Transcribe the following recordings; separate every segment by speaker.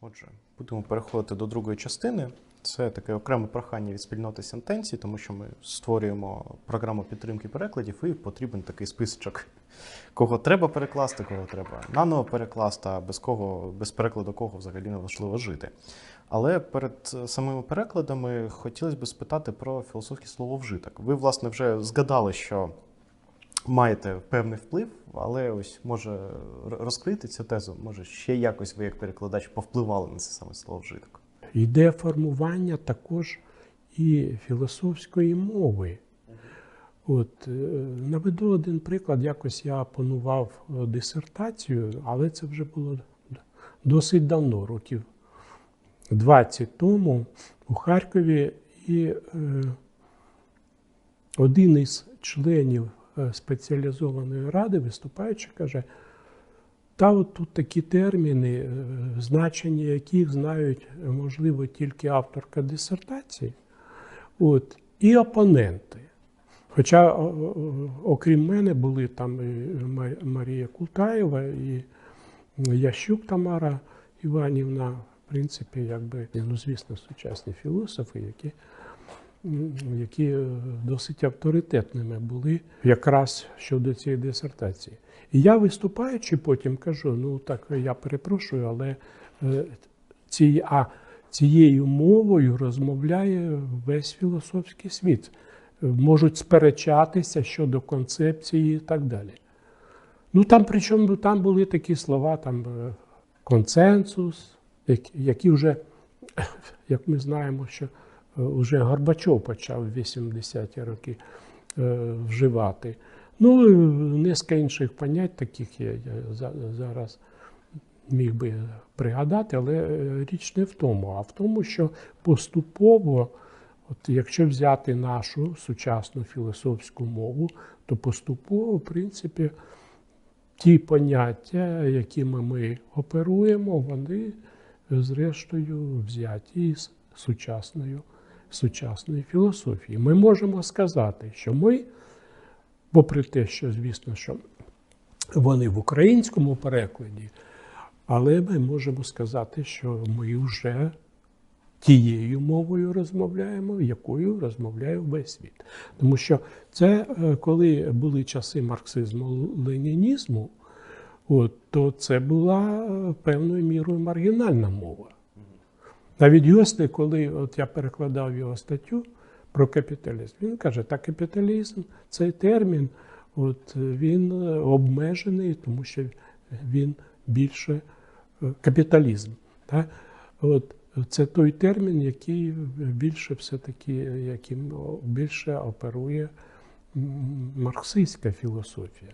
Speaker 1: Отже, будемо переходити до другої частини. Це таке окреме прохання від спільноти сентенцій, тому що ми створюємо програму підтримки перекладів, і потрібен такий списочок, кого треба перекласти, кого треба наново перекласти, а без кого, без перекладу кого взагалі неважливо жити. Але перед е, самими перекладами хотілося б спитати про філософський слововжиток. Ви, власне, вже згадали, що маєте певний вплив, але ось може розкрити цю тезу, може ще якось ви як перекладач повпливали на це саме слово слововжиток.
Speaker 2: Йде формування також і філософської мови. От, е, наведу один приклад. Якось я опанував е, дисертацію, але це вже було досить давно, років 20 тому у Харкові. І е, один із членів спеціалізованої ради, виступаючи, каже: та от тут такі терміни, е, значення яких знають, е, можливо, тільки авторка дисертації, от, і опоненти. Хоча, окрім мене, були там і Марія Култаєва і Ящук Тамара Іванівна, в принципі, якби, ну, звісно, сучасні філософи, які, які е, досить авторитетними були якраз щодо цієї дисертації. І я виступаючи, потім кажу: ну так я перепрошую, але е, ці, а, цією мовою розмовляє весь філософський світ. Можуть сперечатися щодо концепції і так далі. Ну там причому там були такі слова, там е, консенсус, які- вже, як ми знаємо, що вже Горбачов почав в 80-ті роки е, вживати. Ну, низка інших понять, таких я, зараз міг би пригадати, але е, річ не в тому, а в тому, що поступово, от якщо взяти нашу сучасну філософську мову, то поступово, в принципі, ті поняття, якими ми оперуємо, вони, е, зрештою, взяті із сучасною, сучасної філософії. Ми можемо сказати, що ми, попри те, що, звісно, що вони в українському перекладі, але ми можемо сказати, що ми вже тією мовою розмовляємо, якою розмовляє весь світ. Тому що це е, коли були часи марксизму ленінізму, то це була е, певною мірою маргінальна мова. Навіть Йости, коли от я перекладав його статтю про капіталізм, він каже, та капіталізм цей термін, от, він е, обмежений, тому що він більше е, капіталізм. Так? От, це той термін, який більше все-таки, яким більше оперує марксистська філософія.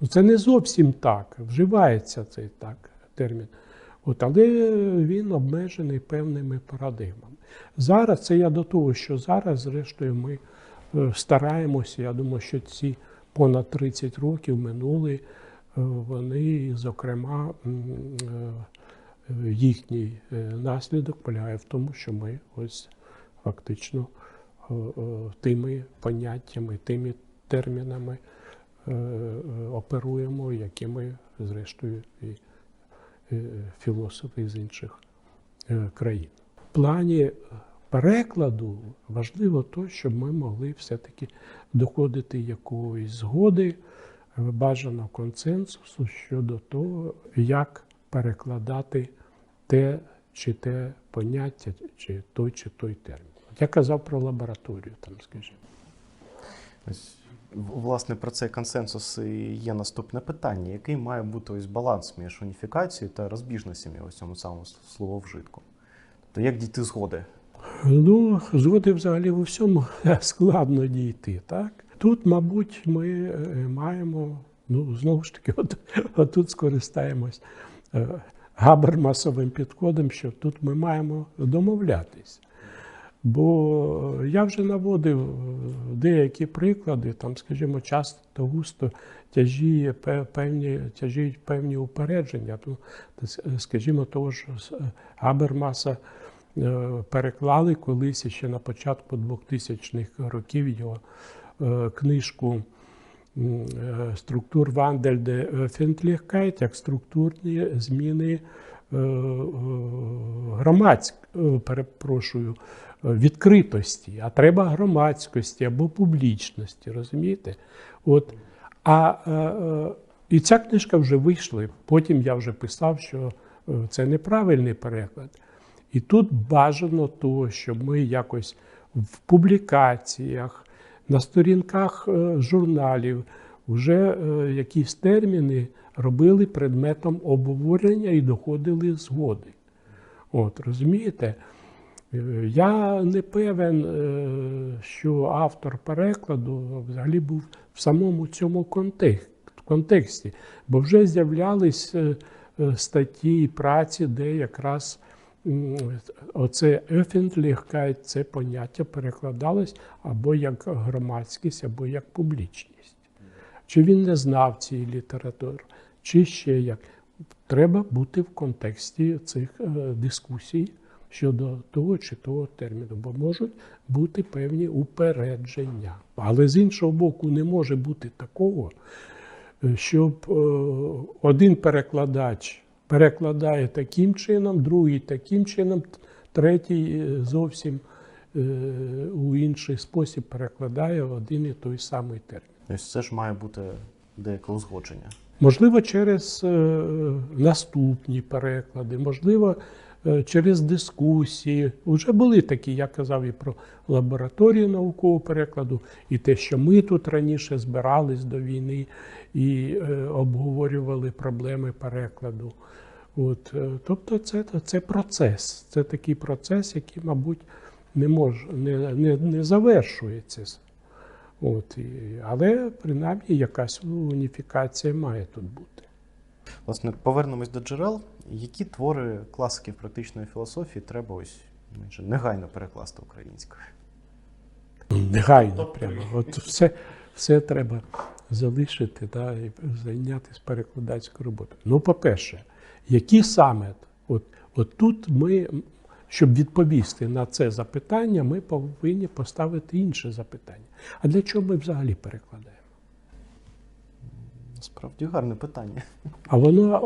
Speaker 2: Ну, це не зовсім так, вживається цей так термін. От, але він обмежений певними парадигмами. Зараз це я до того, що зараз, зрештою, ми е, стараємося. Я думаю, що ці понад 30 років минули, е, вони, зокрема, е, їхній наслідок полягає в тому, що ми ось фактично тими поняттями, тими термінами оперуємо, якими, зрештою, і філософи з інших е, країн. В плані перекладу важливо то, щоб ми могли все-таки доходити якоїсь згоди, е, бажаного консенсусу щодо того, як перекладати те чи те поняття, чи той чи той термін. Я казав про лабораторію, там, скажімо.
Speaker 1: Власне, про цей консенсус і є наступне питання: який має бути ось баланс між уніфікацією та розбіжностями у цьому самому слововжитку? Тобто, як дійти згоди?
Speaker 2: Ну, згоди взагалі в усьому складно дійти. Так? Тут, мабуть, ми е, маємо, ну, знову ж таки, от, от тут скористаємось е, габермасовим підходом, що тут ми маємо домовлятись. Бо я вже наводив деякі приклади, там, скажімо, часто густо тяжіє певні, тяжіють певні упередження. Ну, Скажімо, того ж Габермаса е, переклали колись ще на початку 2000-х років його е, книжку е, структур Вандель де Фентліхкайт, як структурні зміни громадськ, е, перепрошую, е, відкритості, а треба громадськості або публічності, розумієте? От, а, е, е, і ця книжка вже вийшла. Потім я вже писав, що е, це неправильний переклад. І тут бажано того, щоб ми якось в публікаціях, на сторінках е, журналів вже е, якісь терміни робили предметом обговорення і доходили згоди. От, розумієте? Е, Я не певен, е, що автор перекладу взагалі був в самому цьому контексті, бо вже з'являлись статті і праці, де якраз оце Öffentlichkeit, це поняття перекладалось або як громадськість, або як публічність. Чи він не знав цієї літератури, чи ще як. Треба бути в контексті цих е, дискусій щодо того чи того терміну, бо можуть бути певні упередження. Але з іншого боку, не може бути такого, е, щоб е, один перекладач перекладає таким чином, другий таким чином, третій зовсім у інший спосіб перекладає один і той самий термін.
Speaker 1: Тобто це ж має бути деяке узгодження.
Speaker 2: Можливо, через е, наступні переклади, можливо, е, через дискусії. Уже були такі, я казав і про лабораторію наукового перекладу, і те, що ми тут раніше збирались до війни і е, обговорювали проблеми перекладу. От, тобто, це, це процес. Це такий процес, який, мабуть, не може не, не, не завершується. От, і, але принаймні якась уніфікація має тут бути.
Speaker 1: Власне, повернемось до джерел. Які твори класиків практичної філософії треба ось майже негайно перекласти українською?
Speaker 2: Негайно прямо. От все, все треба залишити да, і зайнятися перекладацькою роботою. Ну, по-перше, які саме, от, от тут ми, щоб відповісти на це запитання, ми повинні поставити інше запитання. А для чого ми взагалі перекладаємо?
Speaker 1: Насправді гарне питання.
Speaker 2: А воно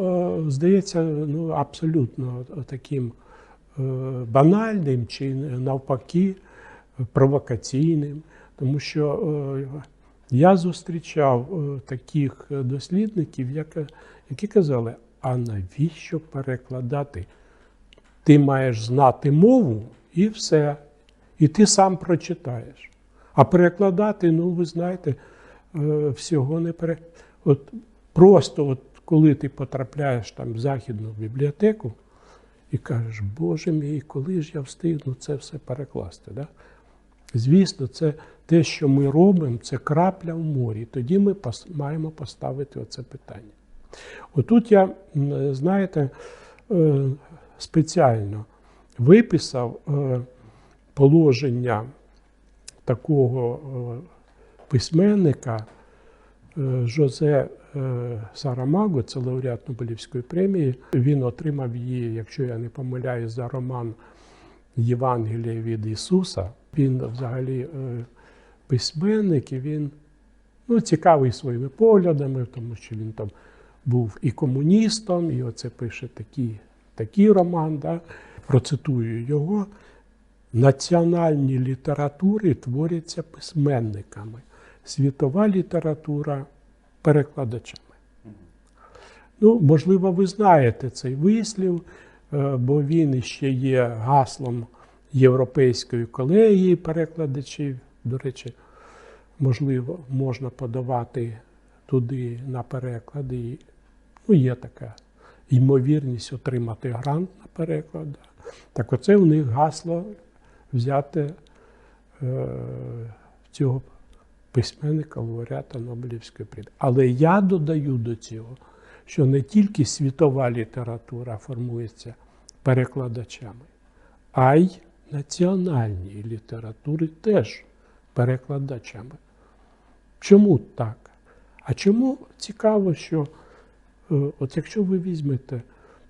Speaker 2: е, здається ну, абсолютно таким е, банальним чи навпаки провокаційним. Тому що е, я зустрічав е, таких дослідників, які казали, а навіщо перекладати? Ти маєш знати мову і все. І ти сам прочитаєш. А перекладати, ну ви знаєте, е, всього не пере. От просто, от коли ти потрапляєш там в західну бібліотеку і кажеш, Боже мій, коли ж я встигну це все перекласти? Да? Звісно, це те, що ми робимо, це крапля в морі. Тоді ми маємо поставити оце питання. Отут я, знаєте, е, спеціально виписав е, положення такого е, письменника е, Жозе Сарамаго, це лауреат Нобелівської премії. Він отримав її, якщо я не помиляюсь, за роман Євангелія від Ісуса. Він взагалі письменник, і він ну, цікавий своїми поглядами, тому що він там був і комуністом, і оце пише такий, такий роман. Да? Процитую його. Національні літератури творяться письменниками, світова література перекладачами. Ну, можливо, ви знаєте цей вислів, е, бо він ще є гаслом Європейської колегії перекладачів. До речі, можливо, можна подавати туди на переклади. Ну, є така ймовірність отримати грант на переклад. Так оце у них гасло взяти е, цього письменника, лауреата Нобелівської премії. Але я додаю до цього, що не тільки світова література формується перекладачами, а й національні літератури теж перекладачами. Чому так? А чому цікаво, що от якщо ви візьмете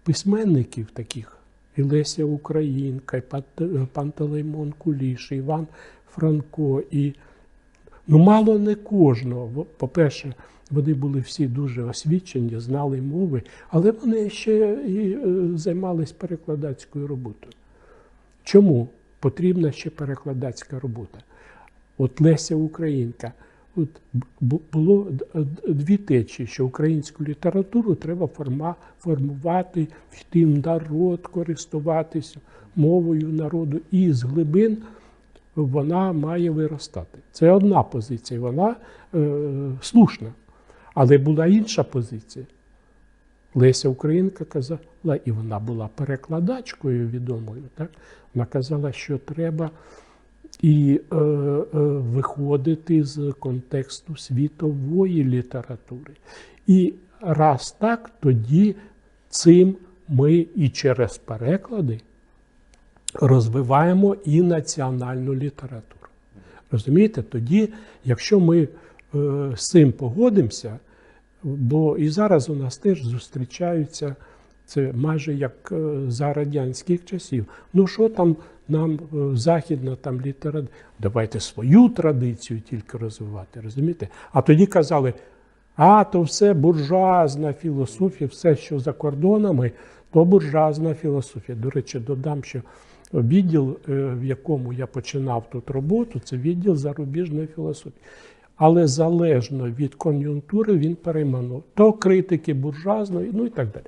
Speaker 2: письменників таких, і Леся Українка, і Пант- Пантелеймон Куліш, і Іван Франко, і Ну, мало не кожного. По-перше, вони були всі дуже освічені, знали мови, але вони ще і е, займалися перекладацькою роботою. Чому потрібна ще перекладацька робота? От Леся Українка. От було дві течії, що українську літературу треба форма, формувати, йти в народ, користуватися мовою народу, і з глибин вона має виростати. Це одна позиція, вона е, слушна. Але була інша позиція. Леся Українка казала, і вона була перекладачкою відомою. Так? Вона казала, що треба і е, е, виходити з контексту світової літератури. І раз так, тоді цим ми і через переклади розвиваємо і національну літературу. Розумієте, тоді, якщо ми е, з цим погодимося, бо і зараз у нас теж зустрічаються це майже як е, за радянських часів. Ну що там нам е, західна там література? Давайте свою традицію тільки розвивати, розумієте? А тоді казали, а то все буржуазна філософія, все, що за кордонами, то буржуазна філософія. До речі, додам, що відділ, е, в якому я починав тут роботу, це відділ зарубіжної філософії. Але залежно від кон'юнктури він перейменував. То критики буржуазної, ну і так далі.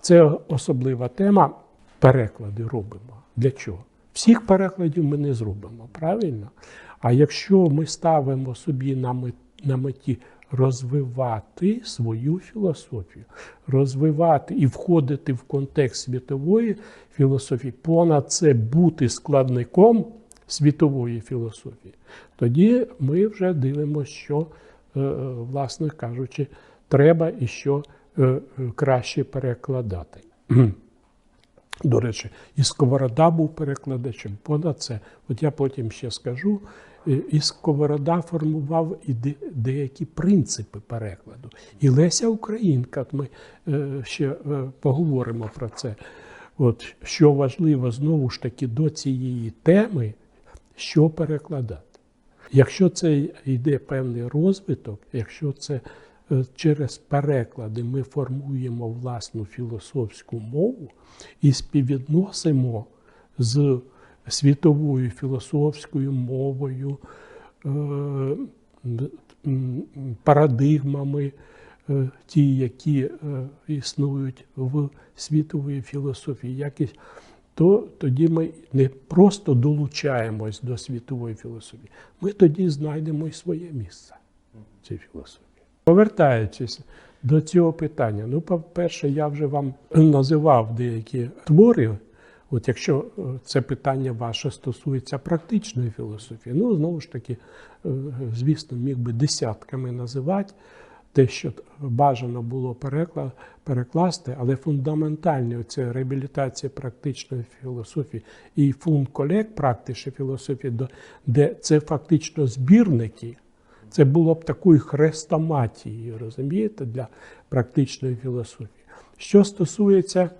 Speaker 2: Це особлива тема. Переклади робимо. Для чого? Всіх перекладів ми не зробимо, правильно? А якщо ми ставимо собі на мет- на меті розвивати свою філософію, розвивати і входити в контекст світової філософії, понад це бути складником світової філософії, тоді ми вже дивимося, що, е, е, власне кажучи, треба і що е, краще перекладати. До речі, і Сковорода був перекладачем. Понад це, от я потім ще скажу. е, І Сковорода формував і деякі принципи перекладу. І Леся Українка, ми е, ще е, поговоримо про це. От що важливо знову ж таки до цієї теми, що перекладати. Якщо це йде певний розвиток, якщо це через переклади ми формуємо власну філософську мову і співвідносимо з світовою філософською мовою, е, парадигмами, е, ті, які е, існують в світовій філософії, якісь, то тоді ми не просто долучаємось до світової філософії, ми тоді знайдемо і своє місце в цій філософії. Повертаючись до цього питання, ну, по-перше, я вже вам називав деякі твори. От якщо е, це питання ваше стосується практичної філософії, ну знову ж таки, е, звісно, міг би десятками називати те, що бажано було перекласти, але фундаментальні це реабілітація практичної філософії і фунд колег практичної філософії, де це фактично збірники. Це було б такою хрестоматією, розумієте, для практичної філософії. Що стосується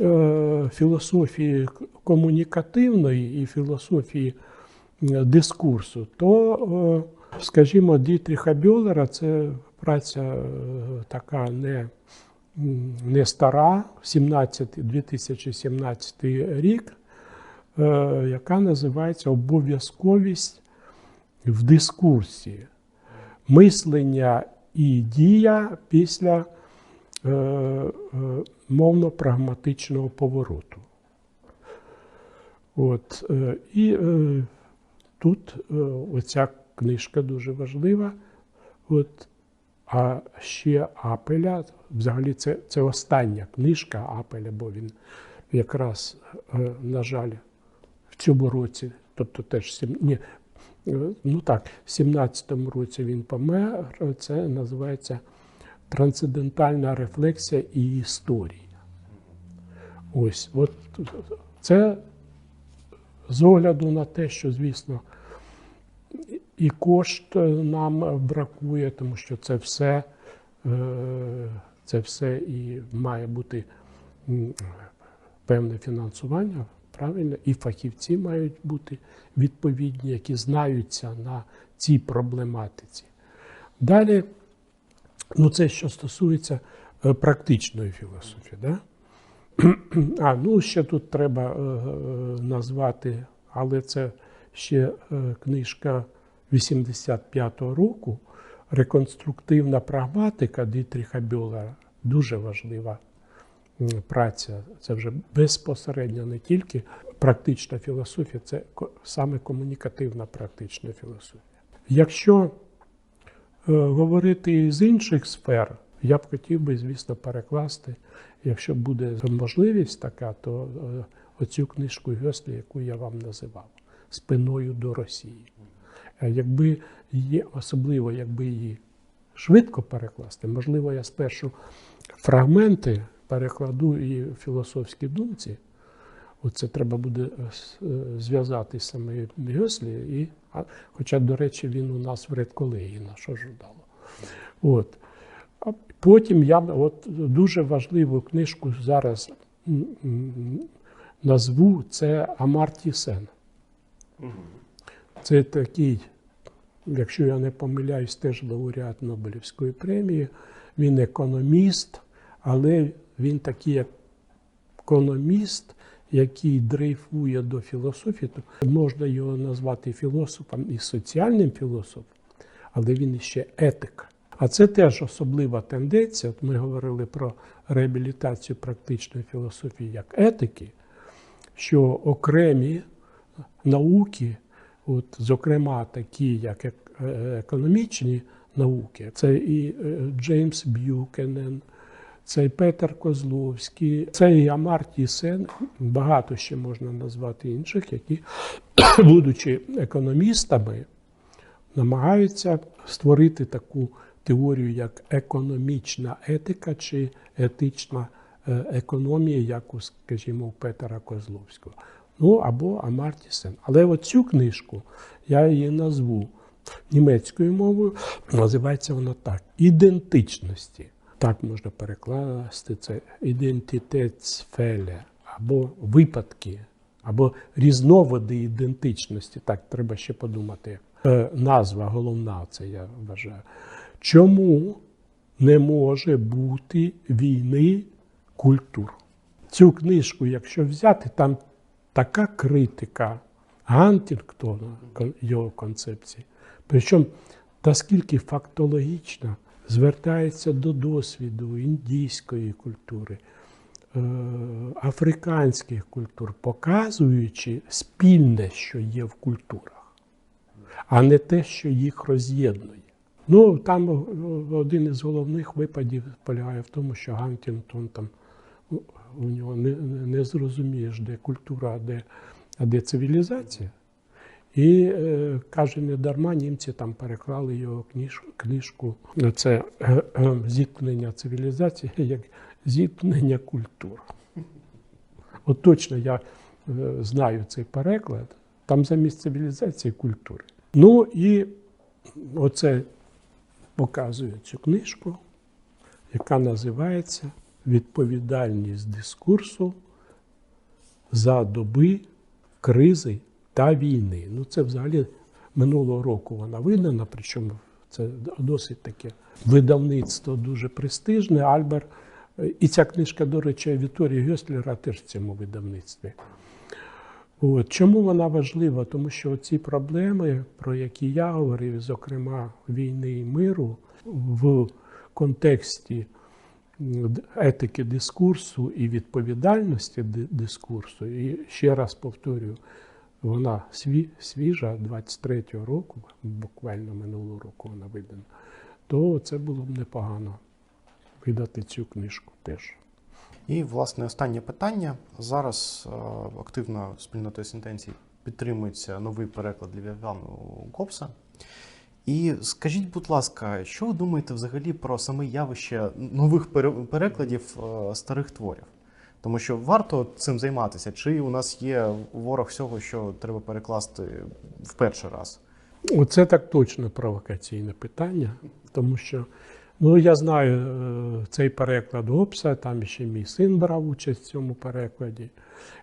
Speaker 2: е, філософії комунікативної і філософії дискурсу, то, е, скажімо, Дітріха Бьолера це праця е, така не, не стара, 17, 2017 рік, е, яка називається Обов'язковість в дискурсі. Мислення і дія після е, е, мовно-прагматичного повороту. От, е, і е, тут е, оця книжка дуже важлива. От, а ще Апеля, взагалі, це, це остання книжка Апеля, бо він якраз, е, на жаль, в цьому році, тобто теж ні, ну так, в 17-му році він помер. Це називається трансцендентальна рефлексія і історія. Ось, от це з огляду на те, що, звісно, і кошт нам бракує, тому що це все, е, це все і має бути певне фінансування Правильно? І фахівці мають бути відповідні, які знаються на цій проблематиці. Далі, ну це що стосується е, практичної філософії. Да? А, ну ще тут треба е, е, назвати, але це ще книжка 85-го року. Реконструктивна прагматика Дітріха Бюллера дуже важлива праця. Це вже безпосередньо не тільки практична філософія, це саме комунікативна практична філософія. Якщо е, говорити з інших сфер, я б хотів би, звісно, перекласти, якщо буде можливість така, то е, оцю книжку Геслі, яку я вам називав, спиною до Росії. Е, Якби її, особливо якби її швидко перекласти, можливо, я спершу фрагменти перекладу і філософській думці. Оце треба буде е, е, зв'язати саме Геслі, і, хоча, до речі, він у нас в редколегії нашого журналу. От. А потім я от, дуже важливу книжку зараз назву це Амарті Сен. Це такий, якщо я не помиляюсь, теж лауреат Нобелівської премії. Він економіст, але він такий як економіст, який дрейфує до філософії, то можна його назвати філософом і соціальним філософом, але він ще етик. А це теж особлива тенденція. От ми говорили про реабілітацію практичної філософії як етики, що окремі науки, от, зокрема такі, як е, економічні науки, це і е, Джеймс Б'юкенен, це і Петер Козловський, це і Амартій Сен, багато ще можна назвати інших, які, будучи економістами, намагаються створити таку теорію, як економічна етика чи етична е, економія, як у, скажімо, у Петера Козловського. Ну або Амарті Сен. Але оцю книжку я її назву німецькою мовою. Називається вона так: ідентичності. Так можна перекласти це ідентитетсфеле, або випадки, або різновиди ідентичності. Так, треба ще подумати. Е, назва головна, це я вважаю. Чому не може бути війни культур? Цю книжку, якщо взяти, там така критика Гантінгтона, його концепції. Причому наскільки фактологічно звертається до досвіду індійської культури, е, африканських культур, показуючи спільне, що є в культурах, а не те, що їх роз'єднує. Ну, там один із головних випадів полягає в тому, що Гантінгтон там у- нього не не зрозумієш, де культура, а де, а де цивілізація. І е, каже, не дарма німці там переклали його кніж, книжку. Це е, е, зіткнення цивілізації як зіткнення культур. От точно я знаю цей переклад. Там замість цивілізації культури. Ну і оце показує цю книжку, яка називається Відповідальність дискурсу за доби кризи та війни. Ну, це взагалі минулого року вона видана, причому це досить таке видавництво дуже престижне. Альбер. І ця книжка, до речі, Віторії Геслера теж в цьому видавництві. От. Чому вона важлива? Тому що ці проблеми, про які я говорив, зокрема війни і миру, в контексті етики дискурсу і відповідальності дискурсу, і ще раз повторюю, вона сві, свіжа 23-го року, буквально минулого року вона видана, то це було б непогано видати цю книжку теж.
Speaker 1: І, власне, останнє питання. Зараз е, активно спільнотою сентенцій підтримується новий переклад Лівіану Копса. І скажіть, будь ласка, що ви думаєте взагалі про саме явище нових перекладів е, старих творів? Тому що варто цим займатися, чи у нас є ворог всього, що треба перекласти в перший раз?
Speaker 2: Оце так точно провокаційне питання, тому що Ну, я знаю е, цей переклад Гоббса, там ще мій син брав участь в цьому перекладі.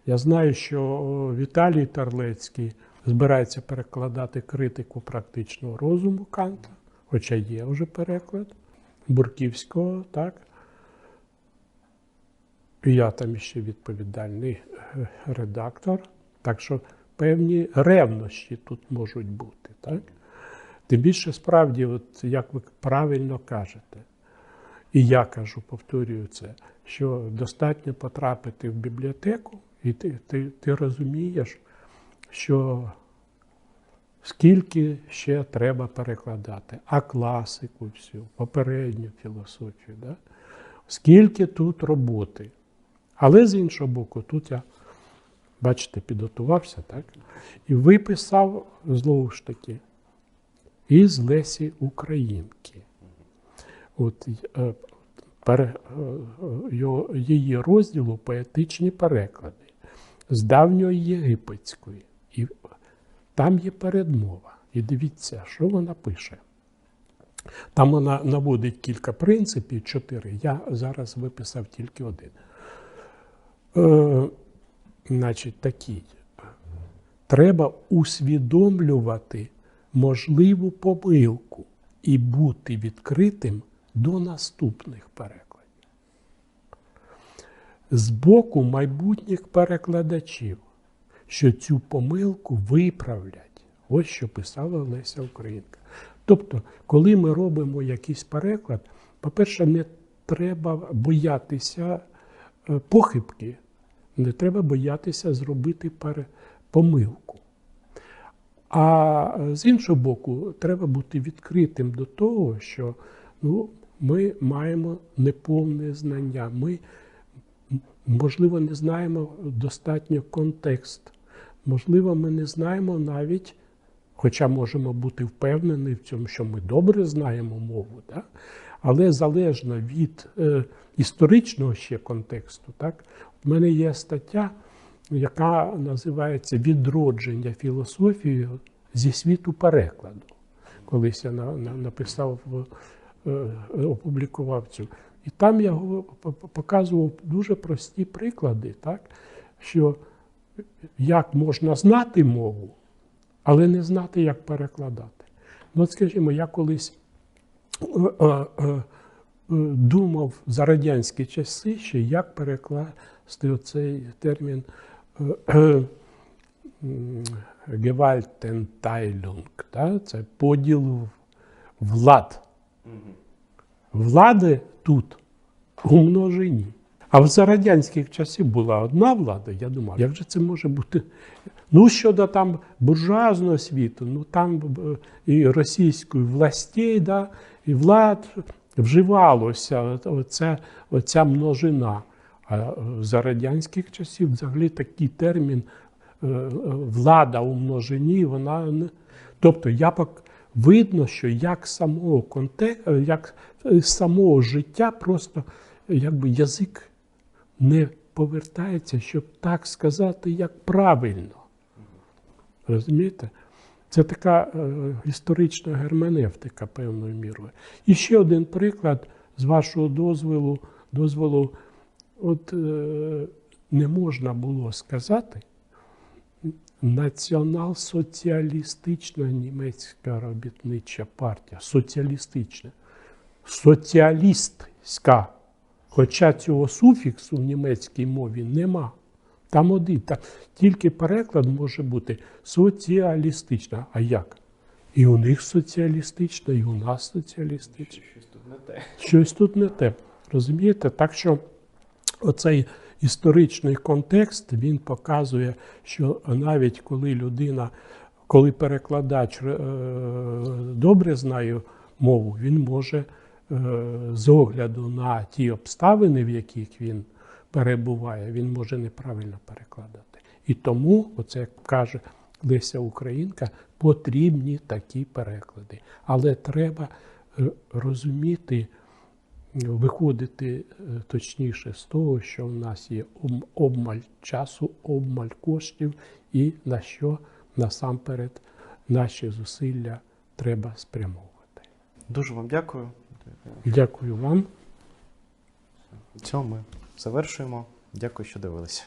Speaker 2: Я знаю, що Віталій Тарлецький збирається перекладати критику практичного розуму Канта, хоча є вже переклад Бурківського, так. Я там ще відповідальний е, редактор. Так що певні ревнощі тут можуть бути. Так? Тим більше справді, от, як ви правильно кажете, і я кажу, повторюю це, що достатньо потрапити в бібліотеку, і ти, ти, ти розумієш, що скільки ще треба перекладати, а класику всю, попередню філософію. Да? Скільки тут роботи. Але з іншого боку, тут я, бачите, підготувався, так? І виписав знову ж таки із Лесі Українки. От, е, пере, е, її розділу поетичні переклади з давньої єгипетської. І там є передмова. І дивіться, що вона пише. Там вона наводить кілька принципів, чотири. Я зараз виписав тільки один. Е, значить, такий. Треба усвідомлювати можливу помилку і бути відкритим до наступних перекладів. З боку майбутніх перекладачів, що цю помилку виправлять. Ось що писала Леся Українка. Тобто, коли ми робимо якийсь переклад, по-перше, не треба боятися е, похибки, не треба боятися зробити помилку. А е, з іншого боку, треба бути відкритим до того, що ну, ми маємо неповне знання. Ми, можливо, не знаємо достатньо контекст. Можливо, ми не знаємо навіть, хоча можемо бути впевнені в цьому, що ми добре знаємо мову, да? але залежно від е, історичного ще контексту. Так? У мене є стаття, яка називається Відродження філософії зі світу перекладу. Колись я на, на, написав, е, опублікував цю. І там я показував дуже прості приклади, так? що як можна знати мову, але не знати, як перекладати. Ну, от скажімо, я колись е, е, е, думав за радянські часи, ще як перекласти оцей термін е, е, Gewaltenteilung, да? це поділ влад. Влади тут у множині. А за радянських часів була одна влада, я думав, як же це може бути? Ну, щодо там буржуазного світу, ну там е, і російської властей, да, і влад вживалося оця, оця множина. А е, за радянських часів взагалі такий термін е, е, влада у множині, вона не. Тобто я пок... видно, що як самого контек... як самого життя просто якби язик не повертається, щоб так сказати, як правильно. Розумієте? Це така е, історична герменевтика певною мірою. І ще один приклад з вашого дозволу, дозволу от е, не можна було сказати, націонал-соціалістична німецька робітнича партія, соціалістична, соціалістська. Хоча цього суфіксу в німецькій мові нема. Там один. Та, тільки переклад може бути соціалістична. А як? І у них соціалістична, і у нас соціалістична.
Speaker 1: Щось тут не те.
Speaker 2: Щось тут не те. Розумієте? Так що оцей історичний контекст він показує, що навіть коли людина, коли перекладач е, добре знає мову, він може е, з огляду на ті обставини, в яких він перебуває, він може неправильно перекладати. І тому, оце як каже Леся Українка, потрібні такі переклади. Але треба е, розуміти, виходити е, точніше з того, що в нас є обмаль часу, обмаль коштів, і на що насамперед наші зусилля треба спрямовувати.
Speaker 1: Дуже вам дякую.
Speaker 2: Дякую вам.
Speaker 1: Цьому завершуємо. Дякую, що дивилися.